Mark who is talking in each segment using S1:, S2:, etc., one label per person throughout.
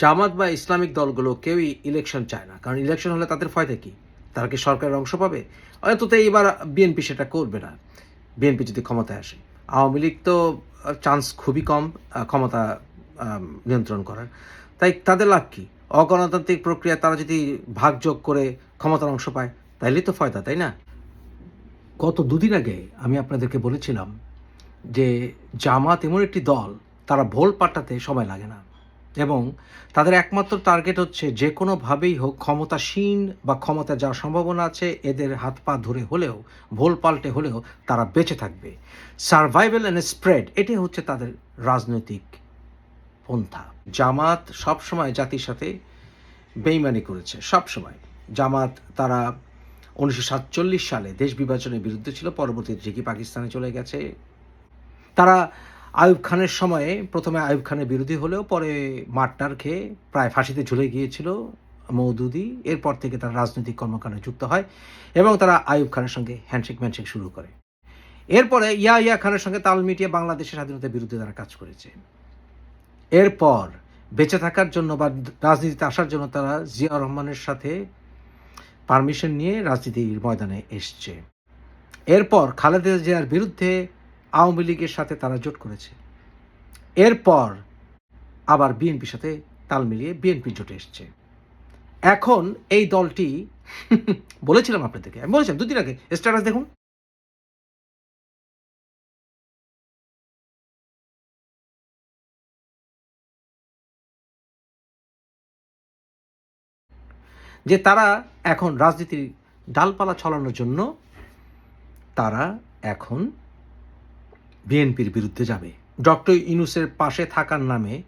S1: জামাত বা ইসলামিক দলগুলো কেউই ইলেকশন চায় না। কারণ ইলেকশন হলে তাদের ফয়দা কি? তারা কি সরকারের অংশ পাবে? অন্তত এইবার বিএনপি সেটা করবে না। বিএনপি যদি ক্ষমতায় আসে। আওয়ামী লীগ তো চান্স খুবই কম ক্ষমতা নিয়ন্ত্রণ করার। তাই তাদের লাভ কি? অগণতান্ত্রিক প্রক্রিয়া তারা যদি ভাগযোগ করে ক্ষমতার অংশ পায়, তাইলেই তো ফয়দা, তাই না? গত দুদিন আগে আমি আপনাদেরকে বলেছিলাম যে জামাত এমন একটি দল, তারা ভোল পাল্টাতে সময় লাগে না। এবং তাদের একমাত্র টার্গেট হচ্ছে যে কোনোভাবেই হোক ক্ষমতাসীন বা ক্ষমতা যাওয়ার সম্ভাবনা আছে, এদের হাত পা ধরে হলেও, ভোল পাল্টে হলেও তারা বেঁচে থাকবে। সার্ভাইভাল অ্যান্ড স্প্রেড এটাই হচ্ছে তাদের রাজনৈতিক পন্থা। জামাত সবসময় জাতির সাথে বেইমানি করেছে, সবসময়। জামাত তারা উনিশশো সাতচল্লিশ সালে দেশ বিভাজনের বিরুদ্ধে ছিল, পরবর্তীতে ঠিকই পাকিস্তানে চলে গেছে। তারা আয়ুব খানের সময়ে প্রথমে আয়ুব খানের বিরোধী হলেও পরে মারটার খেয়ে প্রায় ফাঁসিতে ঝুলে গিয়েছিল মৌদুদি। এরপর থেকে তারা রাজনৈতিক কর্মকাণ্ডে যুক্ত হয় এবং তারা আয়ুব খানের সঙ্গে হ্যান্ডশেক ম্যান্ডশেক শুরু করে। এরপরে ইয়া ইয়া খানের সঙ্গে তাল মিটিয়ে বাংলাদেশের স্বাধীনতার বিরুদ্ধে তারা কাজ করেছে। এরপর বেঁচে থাকার জন্য বা রাজনীতিতে আসার জন্য তারা জিয়া রহমানের সাথে পারমিশন নিয়ে রাজনীতির ময়দানে এসছে। এরপর খালেদা জিয়ার বিরুদ্ধে আওয়ামী লীগের সাথে তারা জোট করেছে। এরপর আবার বিএনপির সাথে তাল মিলিয়ে বিএনপি জোটে এসছে। এখন এই দলটি, বলেছিলাম আপনাদেরকে, আমি বলেছিলাম দুদিন আগে স্ট্যাটাস দেখুন। যে তারা এখন রাজনীতির ডালপালা ছড়ানোর জন্য, তারা এখন বিএনপির বিরুদ্ধে যাবে। ডক্টর ইনুসের পাশে থাকার নামে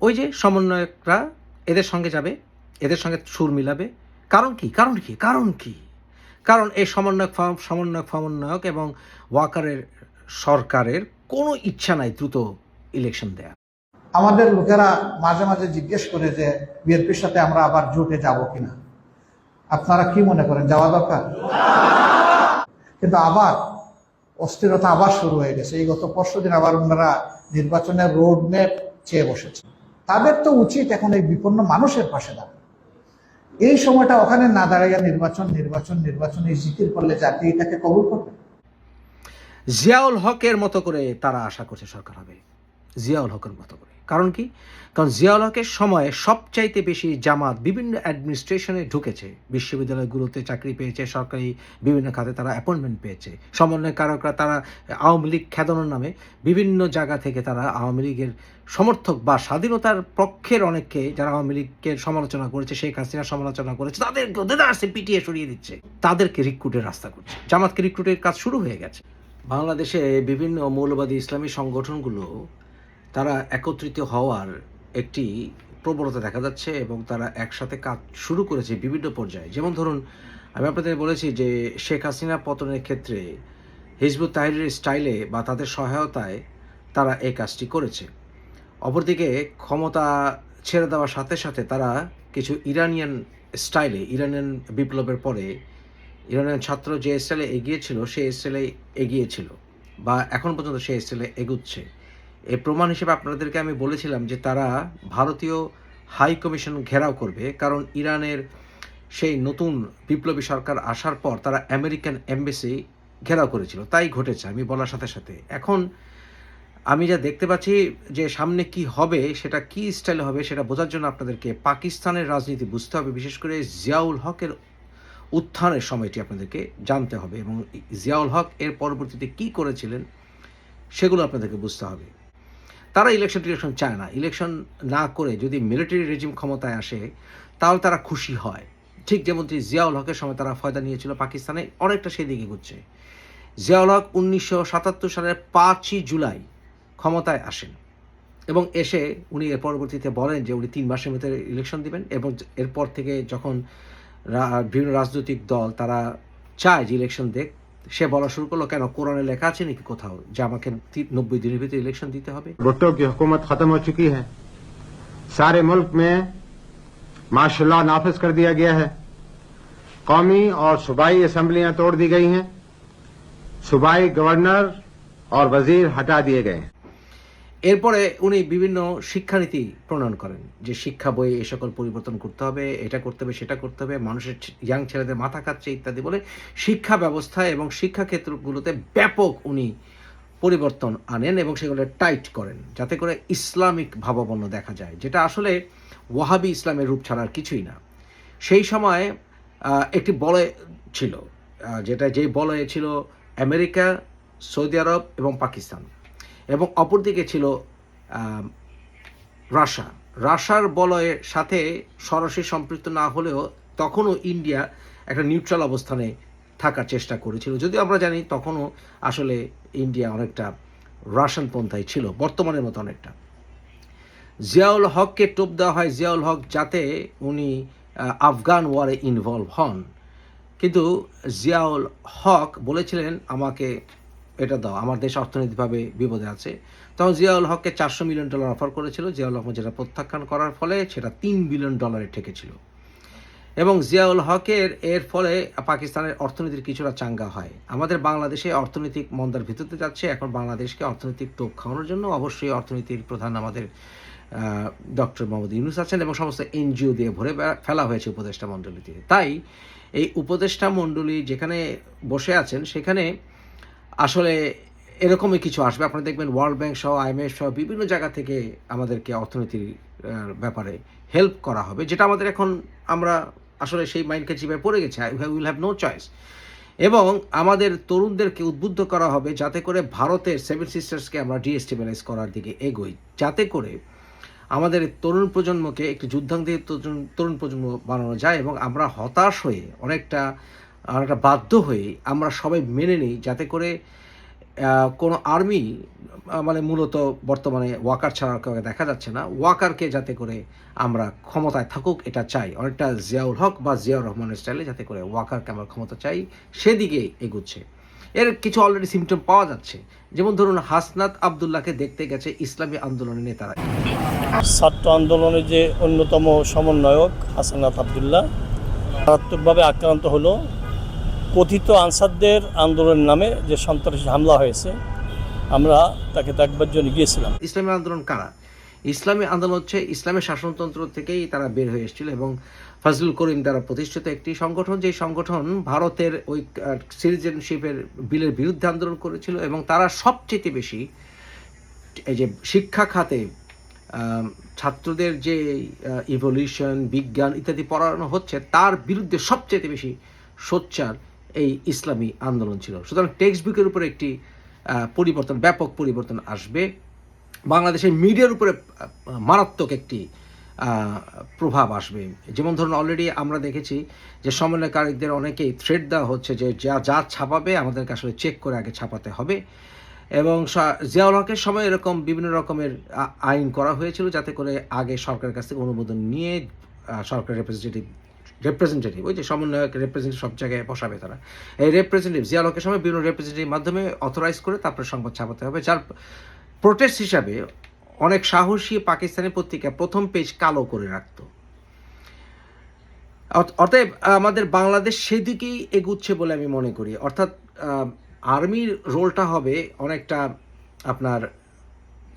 S1: ওই যে সমন্বয়করা এদের সঙ্গে যাবে, এদের সঙ্গে সুর মিলাবে। কারণ কি? কারণ কি? কারণ কি? কারণ এই সমন্বয়ক সমন্বয়ক সমন্বয়ক এবং ওয়াকারের সরকারের কোনো ইচ্ছা নাই দ্রুত ইলেকশন দেয়া
S2: আমাদের লোকেরা মাঝে মাঝে জিজ্ঞেস করে যে, বিএনপির সাথে আমরা আবার জোটে যাব কিনা? আপনারা কি মনে করেন, যাওয়া দরকার? কিন্তু আবার অস্থিরতা আবার শুরু হয়ে গেছে। এই গত পরশু দিন আবার ওনারা নির্বাচনের রোড ম্যাপ চেয়ে বসেছে। তাদের তো উচিত এখন এই বিপন্ন মানুষের পাশে দাঁড়ানো। এই সময়টা ওখানে না দাঁড়াইয়া নির্বাচন নির্বাচন নির্বাচন, এই জিকির করলে জাতি এটাকে কবুল করবে।
S1: জিয়াউল হকের মতো করে তারা আশা করছে সরকার হবে। জিয়াউল হকের মতো করে। কারণ কি? কারণ জিয়াউল হকের সময়ে সবচাইতে বেশি জামাত বিভিন্ন অ্যাডমিনিস্ট্রেশনে ঢুকেছে। বিশ্ববিদ্যালয়গুলোতে চাকরি পেয়েছে, সরকারি বিভিন্ন খাতে তারা অ্যাপয়েন্টমেন্ট পেয়েছে। সমন্বয়কারকরা তারা আওয়ামী লীগ খেদানোর নামে বিভিন্ন জায়গা থেকে তারা আওয়ামী লীগের সমর্থক বা স্বাধীনতার পক্ষের অনেককে যারা আওয়ামী লীগের সমালোচনা করেছে, শেখ হাসিনার সমালোচনা করেছে তাদেরকে ওদের আসে পিটিয়ে সরিয়ে দিচ্ছে। তাদেরকে রিক্রুটের রাস্তা করছে জামাতকে রিক্রুটের কাজ শুরু হয়ে গেছে। বাংলাদেশে বিভিন্ন মৌলবাদী ইসলামী সংগঠনগুলো তারা একত্রিত হওয়ার একটি প্রবণতা দেখা যাচ্ছে এবং তারা একসাথে কাজ শুরু করেছে বিভিন্ন পর্যায়ে। যেমন ধরুন, আমি আপনাদের বলেছি যে শেখ হাসিনা পতনের ক্ষেত্রে হিজবুত তাহিরের স্টাইলে বা তাদের সহায়তায় তারা এই কাজটি করেছে। অপরদিকে ক্ষমতা ছেড়ে দেওয়ার সাথে সাথে তারা কিছু ইরানিয়ান স্টাইলে, ইরানিয়ান বিপ্লবের পরে ইরানিয়ান ছাত্র যে স্টাইলে এগিয়েছিল সেই স্টাইলে এগিয়েছিল বা এখন পর্যন্ত সেই স্টাইলে এগুচ্ছে। এর প্রমাণ হিসেবে আপনাদেরকে আমি বলেছিলাম যে তারা ভারতীয় হাই কমিশন ঘেরাও করবে, কারণ ইরানের সেই নতুন বিপ্লবী সরকার আসার পর তারা আমেরিকান এমবেসি ঘেরাও করেছিল। তাই ঘটেছে, আমি বলার সাথে সাথে। এখন আমি যা দেখতে পাচ্ছি যে সামনে কি হবে, সেটা কি স্টাইলে হবে, সেটা বোঝার জন্য আপনাদেরকে পাকিস্তানের রাজনীতি বুঝতে হবে। বিশেষ করে জিয়াউল হকের উত্থানের সময়টি আপনাদেরকে জানতে হবে এবং জিয়াউল হক এর পরবর্তীতে কি করেছিলেন, সেগুলো আপনাদেরকে বুঝতে হবে। তারা ইলেকশন টিলেকশন চায় না। ইলেকশন না করে যদি মিলিটারি রেজিম ক্ষমতায় আসে, তাহলে তারা খুশি হয়। ঠিক যেমন জিয়াউল হকের সময় তারা ফয়দা নিয়েছিল পাকিস্তানে, অনেকটা সেই দিকে ঘুরছে জিয়াউল হক উনিশশো সাতাত্তর সালের পাঁচই জুলাই ক্ষমতায় আসেন এবং এসে উনি এর পরবর্তীতে বলেন যে উনি তিন মাসের ভিতরে ইলেকশন দিবেন এবং এরপর থেকে যখন বিভিন্ন রাজনৈতিক দল তারা চায় যে ইলেকশন দেখ সে বলা শুরু করলো، কেন? কোরআনে লেখা আছে নাকি কোথাও? যে আমাকে নব্বই দিনের ভিতরে ইলেকশন দিতে হবে।
S3: কি হুকুমত খতম হো চুকি হ্যাঁ সারে মুল্ক মে ماشاء اللہ نافذ کر دیا گیا ہے قومی اور صوبائی اسمبلیاں توڑ دی گئی ہیں۔ صوبائی گورنر اور وزیر ہٹا دیے گئے ہیں۔
S1: এরপরে উনি বিভিন্ন শিক্ষানীতি প্রণয়ন করেন, যে শিক্ষা বইয়ে এ সকল পরিবর্তন করতে হবে, এটা করতে হবে, সেটা করতে হবে, মানুষের ইয়াং ছেলেদের মাথা খাচ্ছে ইত্যাদি বলে শিক্ষা ব্যবস্থা এবং শিক্ষাক্ষেত্রগুলোতে ব্যাপক উনি পরিবর্তন আনেন এবং সেগুলো টাইট করেন, যাতে করে ইসলামিক ভাবাপন্ন দেখা যায়, যেটা আসলে ওয়াহাবি ইসলামের রূপ ছাড়া আর কিছুই না। সেই সময় একটি বলয় ছিল যেটা যেই বলয়ে ছিল আমেরিকা, সৌদি আরব এবং পাকিস্তান। এবং অপরদিকে ছিল রাশা। রাশার বলয়ের সাথে সরাসরি সম্পৃক্ত না হলেও তখনও ইন্ডিয়া একটা নিউট্রাল অবস্থানে থাকার চেষ্টা করেছিল। যদিও আমরা জানি তখনও আসলে ইন্ডিয়া অনেকটা রাশিয়ান পন্থায় ছিল, বর্তমানের মতো অনেকটা। জিয়াউল হককে টোপ দেওয়া হয়, জিয়াউল হক যাতে উনি আফগান ওয়ারে ইনভলভ হন। কিন্তু জিয়াউল হক বলেছিলেন, আমাকে এটা দাও। আমার দেশ অর্থনৈতিকভাবে বিপদে আছে। তখন জিয়াউল হককে চারশো মিলিয়ন ডলার অফার করেছিল। জিয়াউল হক যেটা প্রত্যাখ্যান করার ফলে সেটা তিন বিলিয়ন ডলারে ঠেকেছিল। এবং জিয়াউল হকের এর ফলে পাকিস্তানের অর্থনীতির কিছুটা চাঙ্গা হয়। আমাদের বাংলাদেশে অর্থনৈতিক মন্দার ভিত্তিতে যাচ্ছে। এখন বাংলাদেশকে অর্থনৈতিক টোপ খাওয়ানোর জন্য অবশ্যই অর্থনীতির প্রধান আমাদের ডক্টর মোহাম্মদ ইউনুস আছেন এবং সমস্ত এনজিও দিয়ে ভরে ফেলা হয়েছে উপদেষ্টা মণ্ডলীতে। তাই এই উপদেষ্টা মণ্ডলী যেখানে বসে আছেন, সেখানে আসলে এরকমই কিছু আসবে। আপনারা দেখবেন ওয়ার্ল্ড ব্যাংক সহ আইএমএফ সহ বিভিন্ন জায়গা থেকে আমাদেরকে অর্থনীতির ব্যাপারে হেল্প করা হবে, যেটা আমাদের এখন আমরা আসলে সেই মাইন্ডকে চিপায় পড়ে গেছে। I will have no choice এবং আমাদের তরুণদেরকে উদ্বুদ্ধ করা হবে যাতে করে ভারতের সেভেন সিস্টার্সকে আমরা ডিএস্টেবিলাইজ করার দিকে এগোই। যাতে করে আমাদের তরুণ প্রজন্মকে একটি যুদ্ধাঙ্গী তরুণ প্রজন্ম বানানো যায় এবং আমরা হতাশ হয়ে অনেকটা অনেকটা বাধ্য হয়ে আমরা সবাই মেনে নিই যাতে করে কোনো আর্মি মানে মূলত বর্তমানে ওয়াকার ছাড়া কাউকে দেখা যাচ্ছে না। ওয়াকারকে যাতে করে আমরা ক্ষমতায় থাকুক, এটা চাই। অনেকটা জিয়াউল হক বা জিয়াউর রহমানের স্টাইলে যাতে করে ওয়াকারকে আমরা ক্ষমতা চাই, সেদিকে এগুচ্ছে। এর কিছু অলরেডি সিমটম পাওয়া যাচ্ছে। যেমন ধরুন, হাসনাত আবদুল্লাহকে দেখতে গেছে ইসলামী আন্দোলনের নেতারা।
S4: ছাত্র আন্দোলনের যে অন্যতম সমন্বয়ক হাসানাত আবদুল্লাহ, মারাত্মকভাবে আক্রান্ত হলো। কথিত আনসারদের আন্দোলনের নামে যে সন্ত্রাসী হামলা হয়েছে, আমরা তাকে দেখবার জন্য গিয়েছিলাম।
S1: ইসলামী আন্দোলন কারা? ইসলামী আন্দোলন হচ্ছে ইসলামের শাসনতন্ত্র থেকেই তারা বের হয়ে এসেছিল এবং ফজলুল করিম দ্বারা প্রতিষ্ঠিত একটি সংগঠন, যেই সংগঠন ভারতের ওই সিটিজেনশিপের বিলের বিরুদ্ধে আন্দোলন করেছিল এবং তারা সবচেয়ে বেশি এই যে শিক্ষা খাতে ছাত্রদের যে ইভলিউশন বিজ্ঞান ইত্যাদি পড়ানো হচ্ছে, তার বিরুদ্ধে সবচেয়ে বেশি সোচ্চার এই ইসলামী আন্দোলন ছিল। সুতরাং টেক্সট বুকের উপরে একটি পরিবর্তন, ব্যাপক পরিবর্তন আসবে। বাংলাদেশের মিডিয়ার উপরে মারাত্মক একটি প্রভাব আসবে। যেমন ধরুন অলরেডি আমরা দেখেছি যে সমন্বয়কারীদের অনেকেই থ্রেড দেওয়া হচ্ছে যে যা যা ছাপাবে আমাদেরকে আসলে চেক করে আগে ছাপাতে হবে। এবং জিয়াউল হকের সময় এরকম বিভিন্ন রকমের আইন করা হয়েছিল যাতে করে আগে সরকারের কাছ থেকে অনুমোদন নিয়ে সরকার রিপ্রেজেন্টেটিভ রিপ্রেজেন্টেটিভ ওই যে সমন্বয়ক রিপ্রেজেন্টেটিভ সব জায়গায় বসাবে তারা। এই রিপ্রেজেন্টেটিভ জিয়াউল হকের সময় বিভিন্ন রিপ্রেজেন্টেটিভ মাধ্যমে অথরাইজ করে তারপরে সংবাদ ছাপাতে হবে, যার প্রোটেস্ট হিসাবে অনেক সাহসী পাকিস্তানি পত্রিকা প্রথম পেজ কালো করে রাখতো। অত- অতএব আমাদের বাংলাদেশ সেদিকেই এগুচ্ছে বলে আমি মনে করি। অর্থাৎ আর্মির রোলটা হবে অনেকটা আপনার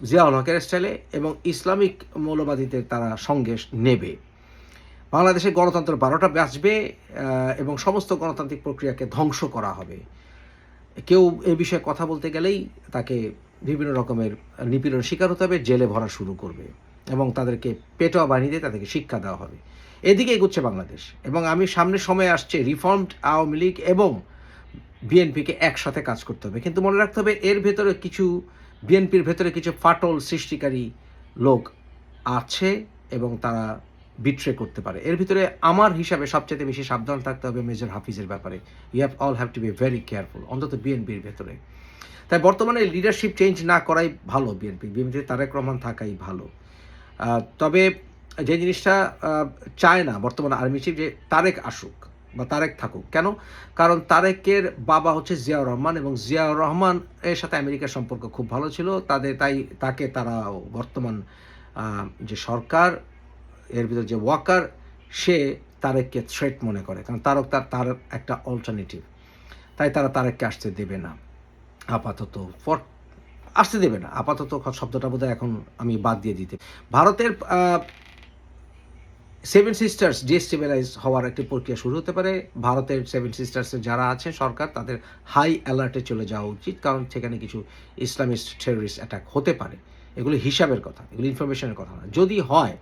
S1: জিয়াউল হকের স্টাইলে এবং ইসলামিক মৌলবাদীদের তারা সঙ্গে নেবে। বাংলাদেশে গণতন্ত্র বারোটা বাঁচবে এবং সমস্ত গণতান্ত্রিক প্রক্রিয়াকে ধ্বংস করা হবে। কেউ এ বিষয়ে কথা বলতে গেলেই তাকে বিভিন্ন রকমের নিপীড়ন শিকার হতে হবে, জেলে ভরা শুরু করবে, এবং তাদেরকে পেটোয়া বাহিনীতে তাদেরকে শিক্ষা দেওয়া হবে। এদিকে এগুচ্ছে বাংলাদেশ, এবং আমি সামনের সময় আসছে রিফর্মড আওয়ামী লীগ এবং বিএনপিকে একসাথে কাজ করতে হবে। কিন্তু মনে রাখতে হবে, এর ভেতরে কিছু, বিএনপির ভেতরে কিছু ফাটল সৃষ্টিকারী লোক আছে, এবং তারা বিট্রে করতে পারে। এর ভিতরে আমার হিসাবে সবচেয়ে বেশি সাবধান থাকতে হবে মেজর হাফিজের ব্যাপারে। You have all have to be very careful অন্তত বিএনপির ভেতরে। তাই বর্তমানে লিডারশিপ চেঞ্জ না করাই ভালো বিএনপি বিএনপিতে তারেক রহমান থাকাই ভালো। তবে যে জিনিসটা চায় না বর্তমানে আর্মি চিফ যে তারেক আসুক বা তারেক থাকুক। কেন? কারণ তারেকের বাবা হচ্ছে জিয়াউর রহমান এবং জিয়াউর রহমান এর সাথে আমেরিকার সম্পর্ক খুব ভালো ছিল। তাদের, তাই তাকে তারা বর্তমান যে সরকার এর ভিতর যে ওয়াকার, সে তারেককে থ্রেট মনে করে। কারণ তারক তার তার একটা অল্টারনেটিভ তাই তারা তারেককে আসতে দেবে না। আপাতত ফর, আসতে দেবে না। আপাতত শব্দটা বোধহয় এখন আমি বাদ দিয়ে দিতে। ভারতের সেভেন সিস্টার্স ডিস্টেবিলাইজ হওয়ার একটি প্রক্রিয়া শুরু হতে পারে। ভারতের সেভেন সিস্টার্সের যারা আছে সরকার, তাদের হাই অ্যালার্টে চলে যাওয়া উচিত। কারণ সেখানে কিছু ইসলামিস্ট টেররিস্ট অ্যাটাক হতে পারে। এগুলো হিসাবের কথা, এগুলো ইনফরমেশনের কথা না। যদি হয়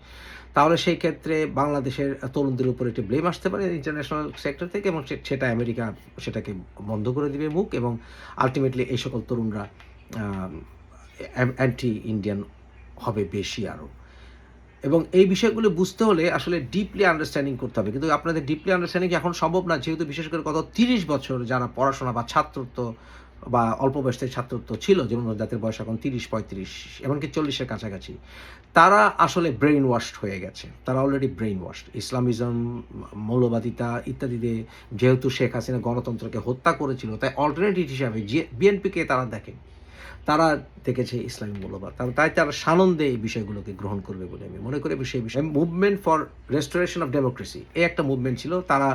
S1: তাহলে সেই ক্ষেত্রে বাংলাদেশের তরুণদের উপর একটি ব্লেম আসতে পারে ইন্টারন্যাশনাল সেক্টর থেকে এবং সেটা আমেরিকা সেটাকে বন্ধ করে দিবে মুখ এবং আলটিমেটলি এই সকল তরুণরা অ্যান্টি ইন্ডিয়ান হবে বেশি আরও এবং এই বিষয়গুলো বুঝতে হলে আসলে ডিপলি আন্ডারস্ট্যান্ডিং করতে হবে। কিন্তু আপনাদের ডিপলি আন্ডারস্ট্যান্ডিং এখন সম্ভব না? যেহেতু বিশেষ করে গত তিরিশ বছর যারা পড়াশোনা বা ছাত্রত্ব বা অল্প বয়সের ছাত্রত্ব ছিল, যেমন যাদের বয়স এখন তিরিশ, পঁয়ত্রিশ, এমনকি চল্লিশের কাছাকাছি। তারা আসলে ব্রেইন ওয়াশড হয়ে গেছে। তারা অলরেডি ব্রেইন ওয়াশড ইসলামিজম, মৌলবাদিতা ইত্যাদিতে যেহেতু শেখ হাসিনা গণতন্ত্রকে হত্যা করেছিল, তাই অল্টারনেটিভ হিসাবে যে বিএনপিকে তারা দেখে তারা দেখেছে ইসলামী মূল্যবাদ তাই তারা সানন্দে এই বিষয়গুলোকে গ্রহণ করবে বলে আমি মনে করি। সেই বিষয়ে movement for restoration of democracy এই একটা মুভমেন্ট ছিল। তারা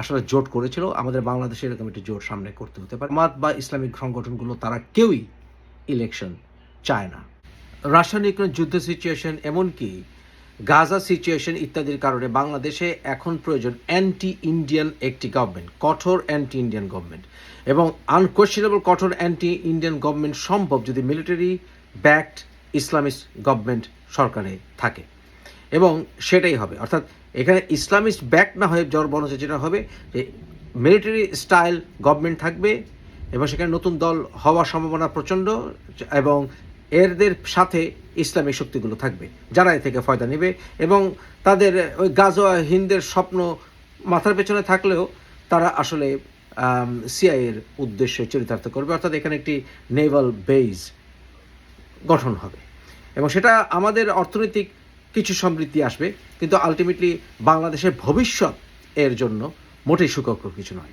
S1: আসলে জোট করেছিল। আমাদের বাংলাদেশে এরকম একটি জোট সামনে করতে হতে পারে। মাত বা ইসলামিক সংগঠনগুলো, তারা কেউই ইলেকশন চায় না। রাসায়নিক যুদ্ধ সিচুয়েশন এমনকি গাজা সিচুয়েশন ইত্যাদির কারণে বাংলাদেশে এখন প্রয়োজন অ্যান্টি ইন্ডিয়ান একটি গভর্নমেন্ট কঠোর অ্যান্টি ইন্ডিয়ান গভর্নমেন্ট এবং আনকোয়েশ্চেনেবল কঠোর অ্যান্টি ইন্ডিয়ান গভর্নমেন্ট সম্ভব যদি মিলিটারি ব্যাকড ইসলামিস্ট গভর্নমেন্ট সরকারে থাকে। এবং সেটাই হবে। অর্থাৎ এখানে ইসলামিস্ট ব্যাক না হয়ে জ্বর বনছে যেটা হবে, যে মিলিটারি স্টাইল গভর্নমেন্ট থাকবে এবং সেখানে নতুন দল হওয়ার সম্ভাবনা প্রচণ্ড এবং এরদের সাথে ইসলামিক শক্তিগুলো থাকবে, যারা এ থেকে ফয়দা নেবে এবং তাদের ওই গাজোয়া হিন্দের স্বপ্ন মাথার পেছনে থাকলেও তারা আসলে সিআইয়ের উদ্দেশ্যে চরিতার্থ করবে। অর্থাৎ এখানে একটি নেভাল বেজ গঠন হবে। এবং সেটা আমাদের অর্থনৈতিক কিছু সমৃদ্ধি আসবে, কিন্তু আলটিমেটলি বাংলাদেশের ভবিষ্যৎ এর জন্য মোটেই সুখকর কিছু নয়।